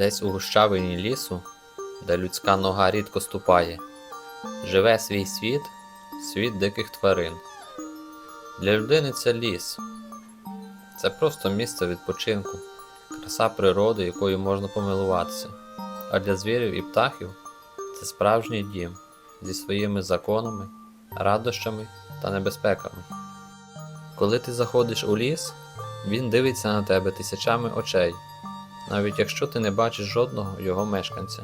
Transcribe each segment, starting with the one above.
Десь у гущавині лісу, де людська нога рідко ступає, живе свій світ, світ диких тварин. Для людини це ліс. Це просто місце відпочинку, краса природи, якою можна помилуватися. А для звірів і птахів це справжній дім зі своїми законами, радощами та небезпеками. Коли ти заходиш у ліс, він дивиться на тебе тисячами очей, навіть якщо ти не бачиш жодного його мешканця.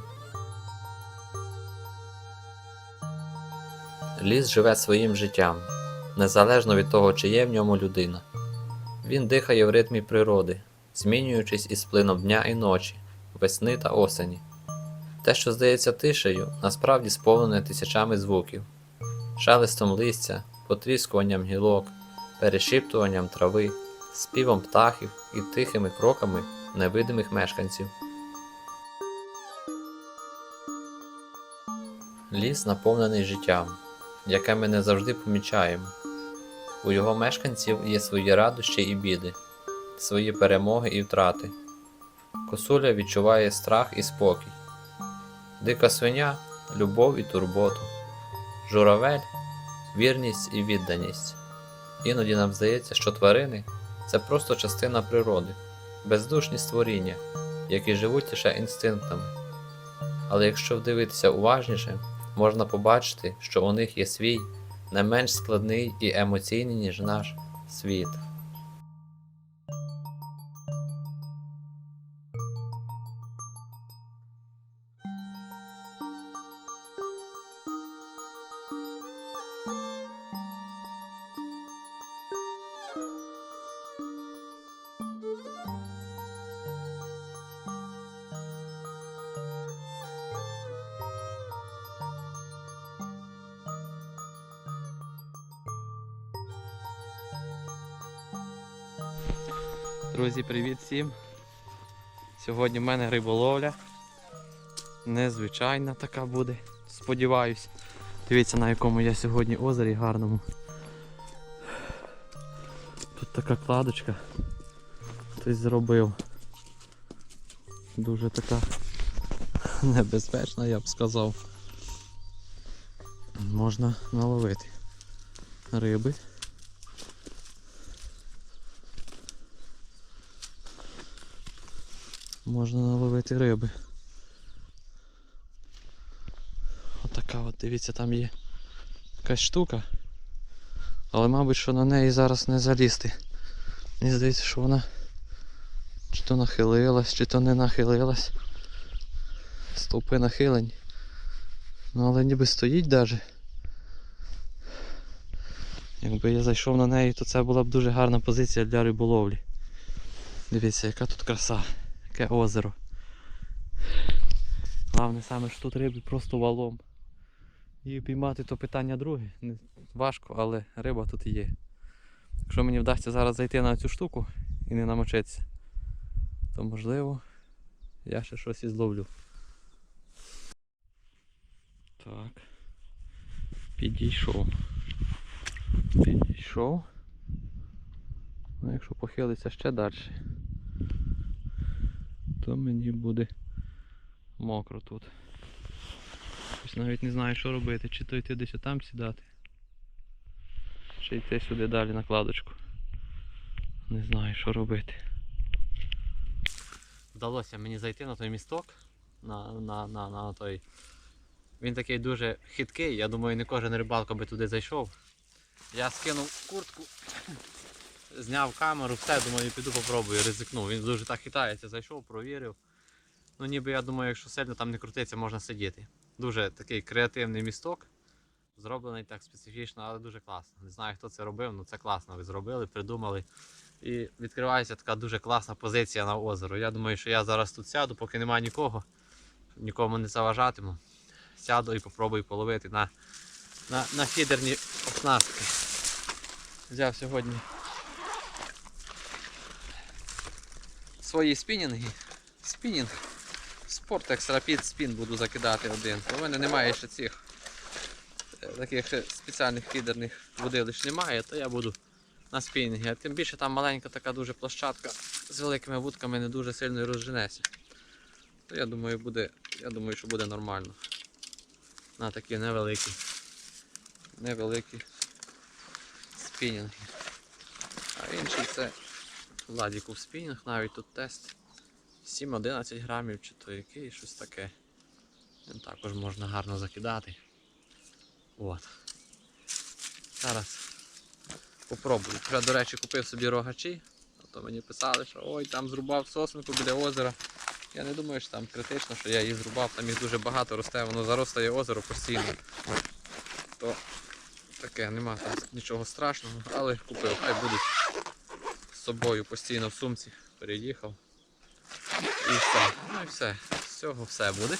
Ліс живе своїм життям, незалежно від того, чи є в ньому людина. Він дихає в ритмі природи, змінюючись із плином дня і ночі, весни та осені. Те, що здається тишею, насправді сповнене тисячами звуків, шелестом листя, потріскуванням гілок, перешіптуванням трави, співом птахів і тихими кроками невидимих мешканців. Ліс наповнений життям, яке ми не завжди помічаємо. У його мешканців є свої радощі і біди, свої перемоги і втрати. Косуля відчуває страх і спокій. Дика свиня любов і турботу. Журавель вірність і відданість. Іноді нам здається, що тварини це просто частина природи, бездушні створіння, які живуть лише інстинктами. Але якщо вдивитися уважніше, можна побачити, що у них є свій не менш складний і емоційний, ніж наш світ. Друзі, привіт всім! Сьогодні в мене риболовля. Незвичайна така буде, сподіваюсь. Дивіться на якому я сьогодні озері гарному. Тут така кладочка. Хтось зробив. Дуже така небезпечна, я б сказав. Можна наловити риби. Можна наловити риби. Отака от, дивіться, там є якась штука. Але мабуть, що на неї зараз не залізти. Мені здається, що вона чи то нахилилась, чи то не нахилилась. Стовпи нахилені. Ну але ніби стоїть даже. Якби я зайшов на неї, то це була б дуже гарна позиція для риболовлі. Дивіться, яка тут краса таке озеро. Головне саме що тут риби просто валом. І піймати то питання друге. Важко, але риба тут є. Якщо мені вдасться зараз зайти на цю штуку і не намочитися, то можливо я ще щось і зловлю. Так. Підійшов. Підійшов. Ну якщо похилиться ще далі то мені буде мокро тут. Ось навіть не знаю що робити, чи то йти десь там сідати, чи йти сюди далі на кладочку. Не знаю що робити. Вдалося мені зайти на той місток, на, на, на, на той. Він такий дуже хиткий, я думаю, не кожен рибалка би туди зайшов. Я скинув куртку, зняв камеру, все, думаю, піду попробую, ризикну. Він дуже так хитається, зайшов, провірив. Ну ніби я думаю, якщо сильно там не крутиться, можна сидіти. Дуже такий креативний місток. Зроблений так специфічно, але дуже класно. Не знаю, хто це робив, але це класно. Ви зробили, придумали. І відкривається така дуже класна позиція на озеро. Я думаю, що я зараз тут сяду, поки немає нікого, нікому не заважатиму. Сяду і попробую половити на, на, на фідерні оснастки. Взяв сьогодні свої спінінги. Спінінг. Sportex Rapid Spin буду закидати один. У мене немає ще цих е, таких спеціальних фідерних водилищ немає, то я буду на спінінгі. А тим більше там маленька така дуже площадка з великими вудками не дуже сильно розженеся. То я думаю, буде. Я думаю, що буде нормально. На такі невеликі. Невеликі спінінги. А інший це Ладіков спінінг, навіть тут тест 7-11 грамів чи то який, щось таке. Також можна гарно закидати. От. Зараз попробую. Вже, до речі, купив собі рогачі, а то мені писали, що ой, там зрубав сосенку біля озера. Я не думаю, що там критично, що я її зрубав, там їх дуже багато росте, воно заростає озеро постійно. То таке, нема там нічого страшного, але купив, хай будуть собою постійно в сумці. Переїхав. І все. Ну і все. З цього все буде.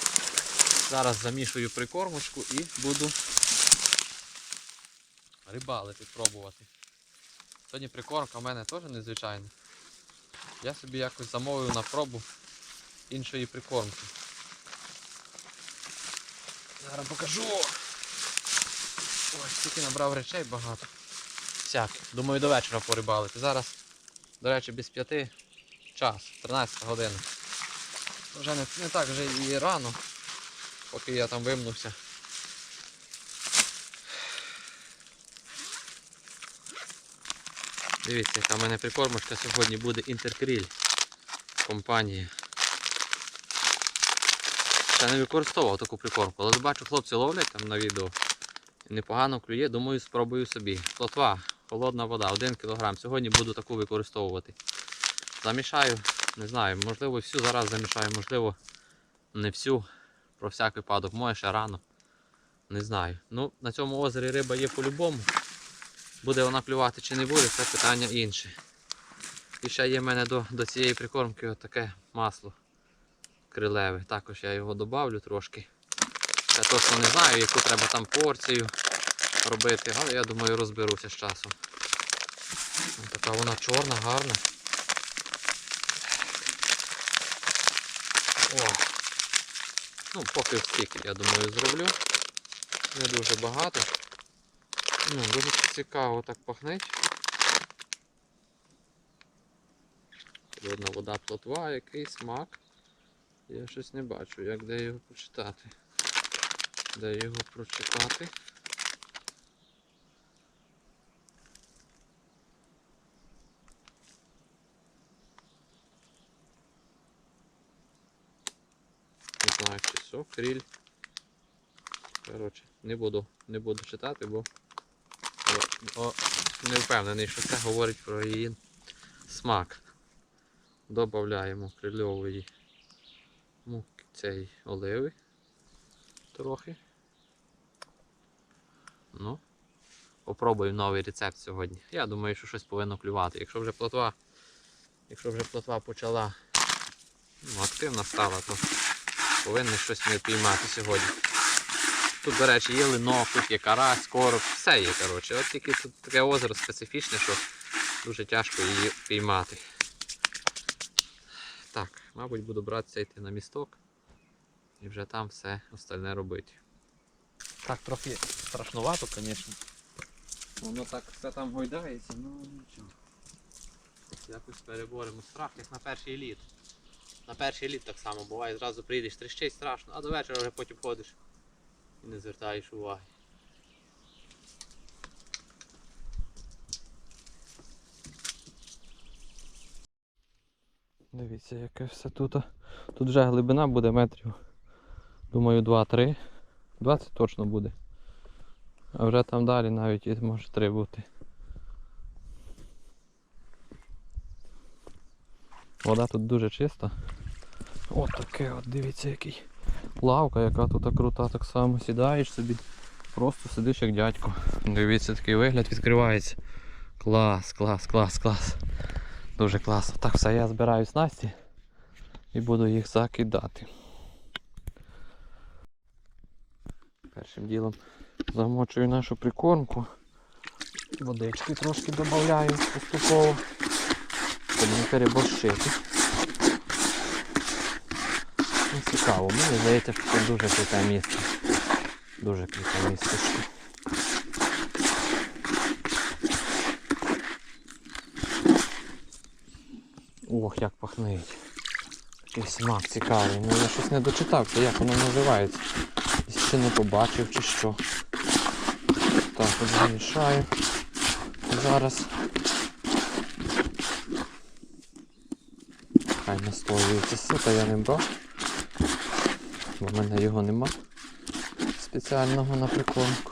Зараз замішую прикормочку і буду рибалити, пробувати. Сьогодні прикормка в мене теж незвичайна. Я собі якось замовив на пробу іншої прикормки. Зараз покажу. Ось тільки набрав речей багато. Всяких. Думаю, до вечора порибалити. Зараз, до речі, без п'яти час, 13 година. Вже не, не так вже і рано, поки я там вимнувся. Дивіться, яка в мене прикормочка сьогодні буде інтеркріль компанії. Ще не використовував таку прикормку, але бачу, хлопці ловлять там на відео. Непогано клює, думаю, спробую собі. Плотва, холодна вода, 1 кг. Сьогодні буду таку використовувати. Замішаю, не знаю, можливо всю зараз замішаю, можливо не всю. Про всяк випадок, може ще рано. Не знаю. Ну, на цьому озері риба є по-любому. Буде вона клювати чи не буде, це питання інше. І ще є в мене до, до цієї прикормки таке масло крилеве. Також я його добавлю трошки. Я точно не знаю, яку треба там порцію робити, але я думаю розберуся з часом. Така вона чорна, гарна. О. Ну, поки стільки, я думаю, зроблю. Не дуже багато. Ну, дуже цікаво так пахнеть. Видно, вода плотва, який смак. Я щось не бачу, як де його прочитати. Де його прочитати. Знаю, чи що, кріль. Коротше, не буду, не буду читати, бо о, о, не впевнений, що це говорить про її смак. Добавляємо крильової ну, цієї оливи трохи. Ну, попробую новий рецепт сьогодні. Я думаю, що щось повинно клювати. Якщо вже плотва, якщо вже плотва почала ну, активно стала, то повинен щось ми піймати сьогодні. Тут, до речі, є линок, тут є карась, короб, все є, коротше. От тільки тут таке озеро специфічне, що дуже тяжко її піймати. Так, мабуть, буду братися йти на місток і вже там все остальне робити. Так, трохи страшнувато, звісно. Воно так все там гойдається, ну нічого. Якось переборемо страх, як на перший літ. На перший літ так само буває, зразу прийдеш, тріщить страшно, а до вечора вже потім ходиш і не звертаєш уваги. Дивіться, яке все тут. Тут вже глибина буде метрів. Думаю, 2-3. 20 точно буде. А вже там далі навіть може 3 бути. Вода тут дуже чиста. От таке от, дивіться який. Лавка, яка тут крута, так само сідаєш собі. Просто сидиш як дядько. Дивіться, такий вигляд відкривається. Клас, клас, клас, клас. Дуже класно. Так, все, я збираю снасті і буду їх закидати. Першим ділом замочую нашу прикормку. Водички трошки додаю поступово. Щоб не переборщити. Ну, цікаво, мені здається, що це дуже круте місце. Дуже круте місце. Ох, як пахнить. такий смак цікавий. Ну я щось не дочитався, як воно називається. Ще не побачив чи що. Так, от замішаю. Зараз. Хай настоюється сита, я не брав. Бо в мене його нема спеціального на прикормку.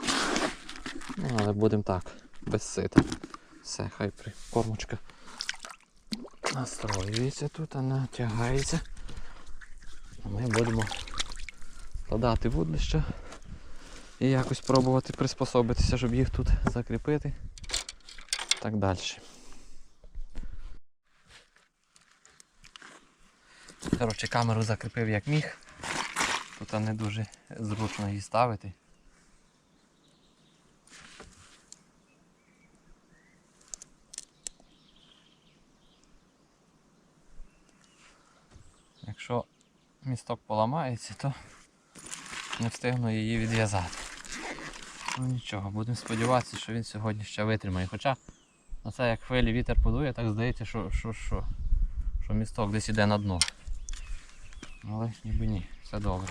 Ну, але будемо так, без сита. Все, хай прикормочка настроюється тут, а натягається. Ми будемо додати вудлища і якось пробувати приспособитися, щоб їх тут закріпити. Так далі. Коротше, камеру закріпив як міг. Тут не дуже зручно її ставити. Якщо місток поламається, то не встигну її відв'язати. Ну нічого, будемо сподіватися, що він сьогодні ще витримає. Хоча оце як хвилі вітер подує, так здається, що, що, що, що місток десь іде на дно. Але ніби ні, все добре.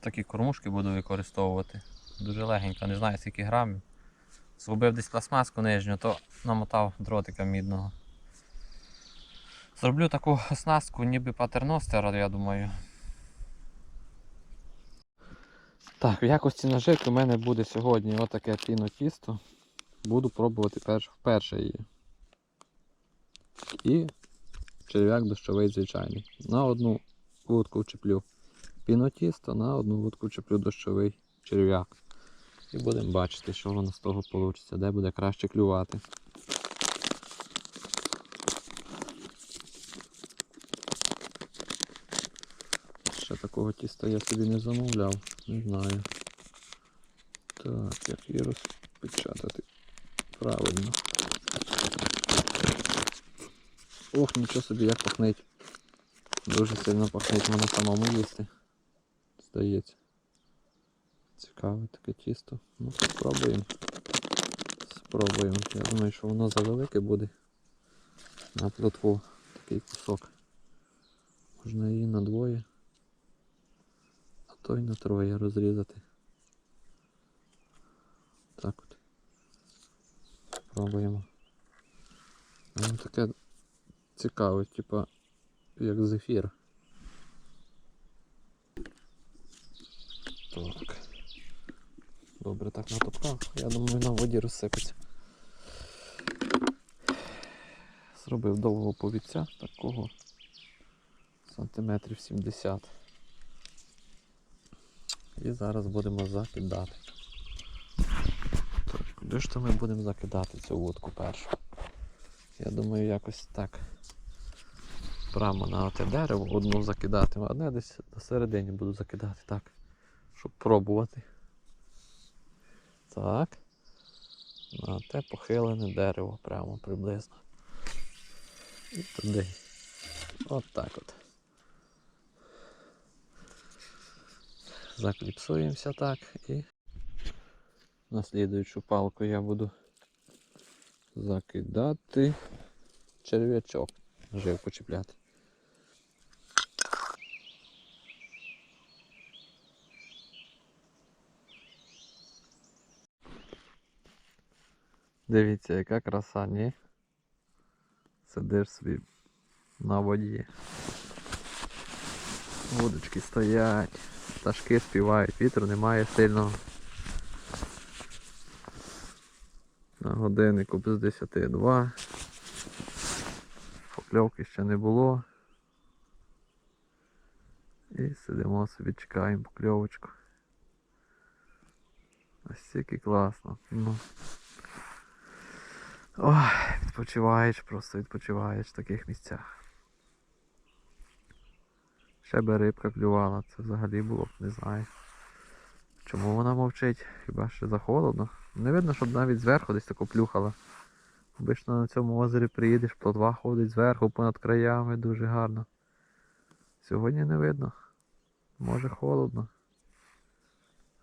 Такі кормушки буду використовувати. Дуже легенько, не знаю скільки грамів. Згубив десь пластмаску нижню, то намотав дротика мідного. Зроблю таку оснастку, ніби патерностера, я думаю. Так, в якості наживки у мене буде сьогодні отаке піно тісто. Буду пробувати перш, вперше її. І черв'як дощовий звичайний. На одну вудку вчеплю пінотісто, на одну вудку вчеплю дощовий черв'як. І будемо бачити, що воно з того вийде, де буде краще клювати. Ще такого тіста я собі не замовляв, не знаю. Так, як її розпечатати правильно. Ох, нічого собі як пахнить. Дуже сильно пахнить мене самому їсти. Здається. Цікаве таке тісто. Ну, спробуємо. Спробуємо. Я думаю, що воно завелике буде. На плотву такий кусок. Можна її на двоє. А то й на троє розрізати. Так от. Спробуємо. Воно таке цікаве, типа як зефір. Так. Добре, так натопкав. Я думаю, на воді розсипеться. Зробив довгого повідця такого сантиметрів 70. І зараз будемо закидати. Так, куди ж то ми будемо закидати цю вудку першу? Я думаю, якось так. Прямо на те дерево одну закидати, а одне десь до середини буду закидати так, щоб пробувати. Так. На те похилене дерево прямо приблизно. І туди. От так от. Закліпсуємося так і на слідуючу палку я буду закидати черв'ячок. Наживку чіпляти. Дивіться, яка краса, ні? Сидиш собі на воді. Вудочки стоять, пташки співають, вітру немає сильного. На годиннику без 10.2. Покльовки ще не було. І сидимо собі, чекаємо покльовочку. Тільки класно. Ну. Ой, відпочиваєш, просто відпочиваєш в таких місцях. Ще би рибка клювала, це взагалі було б, не знаю. Чому вона мовчить? Хіба що за холодно? Не видно, щоб навіть зверху десь тако плюхала. Обично на цьому озері приїдеш, плотва ходить зверху понад краями, дуже гарно. Сьогодні не видно. Може холодно.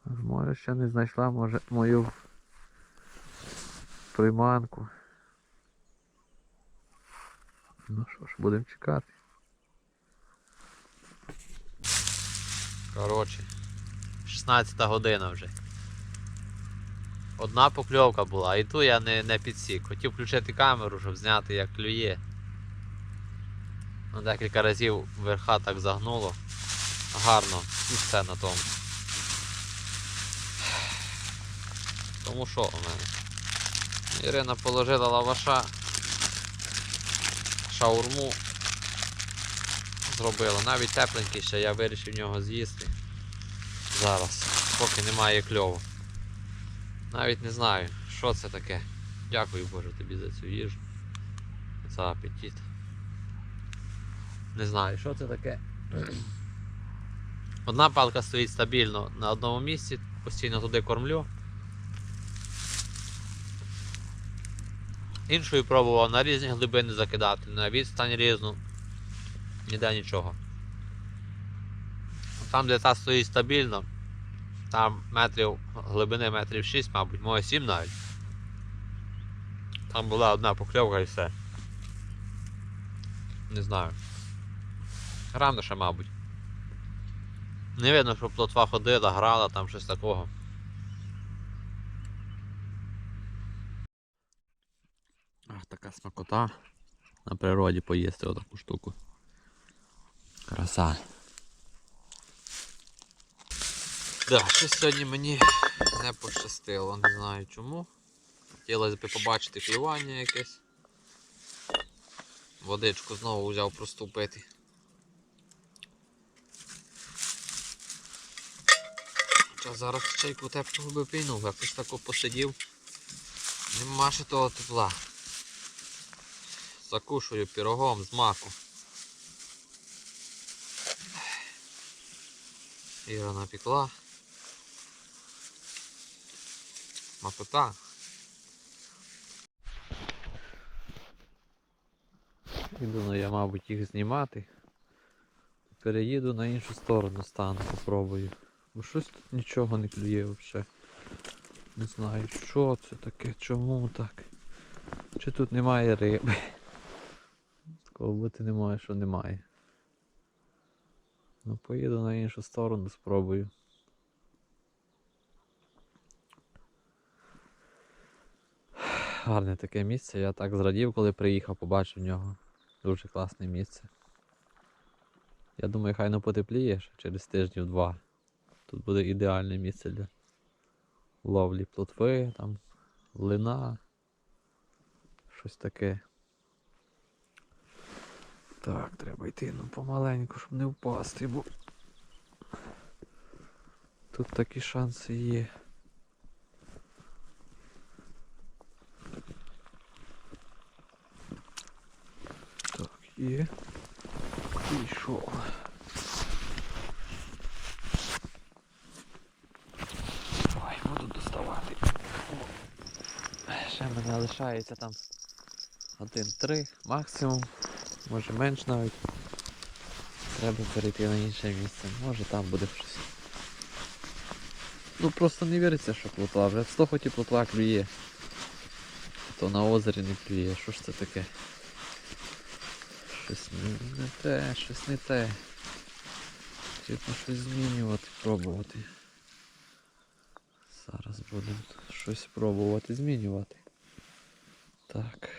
Може ще не знайшла може, мою приманку. Ну що ж, будемо чекати. Коротше, 16 година вже. Одна покльовка була, і ту я не, не підсік. Хотів включити камеру, щоб зняти, як клює. Ну, декілька разів верха так загнуло. Гарно, і все на тому. Тому що у мене? Ірина положила лаваша, шаурму зробила. Навіть тепленький ще я вирішив нього з'їсти. Зараз, поки немає кльову. Навіть не знаю, що це таке. Дякую Боже тобі за цю їжу. За апетит. Не знаю, що це таке. Одна палка стоїть стабільно на одному місці, постійно туди кормлю. Іншою пробував на різні глибини закидати, на відстань різну. Ніде нічого. Там, де та стоїть стабільно, там метрів глибини метрів 6, мабуть, може 7 навіть. Там була одна покльовка і все. Не знаю. Рано ще, мабуть. Не видно, що плотва ходила, грала, там щось такого. Ах, така смакота. На природі поїсти отаку штуку. Краса. Да, щось сьогодні мені не пощастило, не знаю чому. Хотілося б побачити клювання якесь. Водичку знову взяв проступити. Хоча зараз чайку теплого би пійнув, якось тако посидів. Нема ще того тепла. Закушую пірогом з маку. Іра напекла. Смакота. Іду ну, я, мабуть, їх знімати. Переїду на іншу сторону стану, попробую. Бо щось тут нічого не клює взагалі. Не знаю, що це таке, чому так. Чи тут немає риби. Такого бути немає, що немає. Ну поїду на іншу сторону, спробую. Гарне таке місце, я так зрадів, коли приїхав, побачив нього. Дуже класне місце. Я думаю, хай ну потепліє через тижнів два. Тут буде ідеальне місце для ловлі плотви, там, лина, щось таке. Так, треба йти ну помаленьку, щоб не впасти, бо тут такі шанси є. Є. Пішов. Ой, буду доставати. Ще мене лишається там один-три максимум, може менш навіть. Треба перейти на інше місце. Може там буде щось. Ну просто не віриться, що плотва. Вже 100 хоті плотва клює. То на озері не клює. Що ж це таке? Щось не, те, щось не те. Треба щось змінювати, пробувати. Зараз будемо щось пробувати змінювати. Так.